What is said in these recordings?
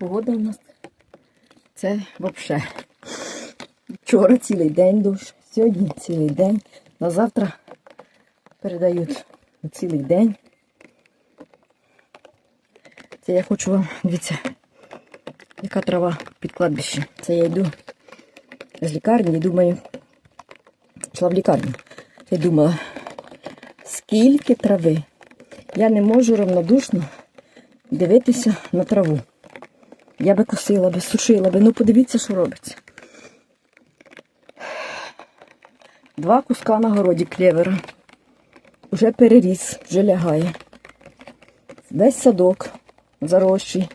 погода у нас. Це взагалі. Вчора цілий день дощ, сьогодні цілий день. На завтра передають цілий день. Це я хочу вам, дивіться, яка трава під кладбищем. Це я йду з лікарні і думаю, йшла в лікарню. Я думала, скільки трави. Я не можу равнодушно дивитися на траву. Я би косила би, сушила би. Ну подивіться, що робиться. Два куска на городі клевера. Вже переріс, вже лягає. Весь садок зарощий.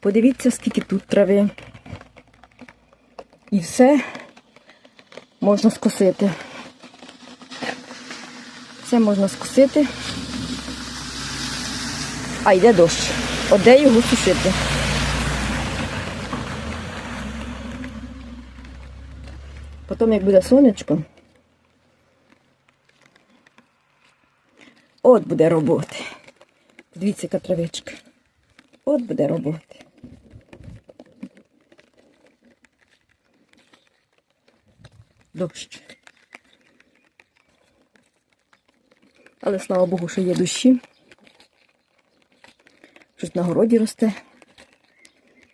Подивіться, скільки тут трави. І все можна скосити. Все можна скосити. А йде дощ. От де його сушити? Потім, як буде сонечко, от буде роботи. Дивіться, яка травичка. От буде роботи. Дощ. Але слава Богу, що є дощі. Щось на городі росте.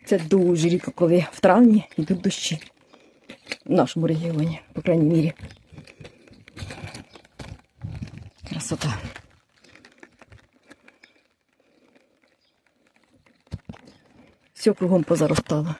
Це дуже рідко, коли в травні йдуть дощі. В нашому регіоні, по крайній мірі. Красота. Все кругом позаростало.